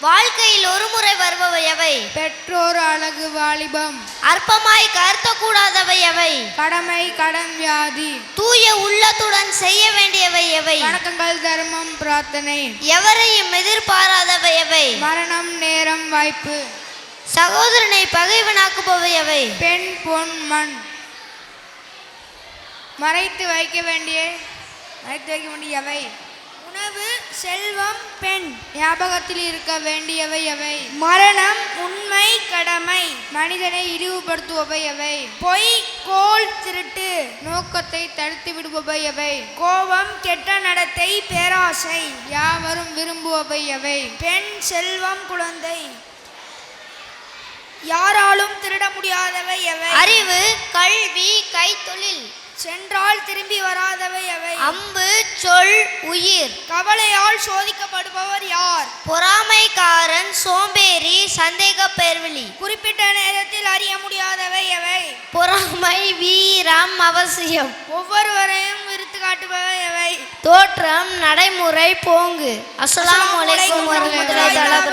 வாழ்க்கையில் ஒருமுறை வருபவை எவை? பெற்றோர் அழகு வாலிபம். அற்பமாய் கருத்தக்கூடாதவை எவை? கடமை கடன் வியாதி. தூய உள்ளத்துடன் செய்ய வேண்டியவை எவை? வணக்கங்கள் தர்மம் பிரார்த்தனை. எவரையும் எதிர்பாராதவை எவை? மரணம் நேரம் வாய்ப்பு. சகோதரனை பகைவனாக்குபவை எவை? பெண் பொன் மண். மறைத்து வைக்க வேண்டிய மறைத்து வைக்க வேண்டியவை உணவு செல்வம் பெண். ஞாபகத்தில் இருக்க வேண்டியவை எவை? மரணம் உண்மை கடமை. மனிதனை இழிவுபடுத்துபவை எவை? பொய் கோல் திருட்டு. நோக்கத்தை தடுத்து விடுபவை எவை? கோபம் கெட்ட நடத்தை பேராசை. யாவரும் விரும்புபவை எவை? பெண் செல்வம் குழந்தை. யாராலும் திருட முடியாதவை எவை? அறிவு கைத்தொழில். சென்றால் திரும்பி வராதவை எவை அம்பு சொல் உயிர். கவலையால் சோதிக்கப்படுபவர் யார்? பொறாமைக்காரன் சோம்பேறி சந்தேக பேர்வழி. குறிப்பிட்ட நேரத்தில் அறிய முடியாதவை எவை பொறாமை வீரம் அவசியம். ஒவ்வொருவரையும் விருத்து காட்டுபவை எவை தோற்றம் நடைமுறை போங்கு. அஸ்ஸலாமு அலைக்கும் அஸ்ஸலாமு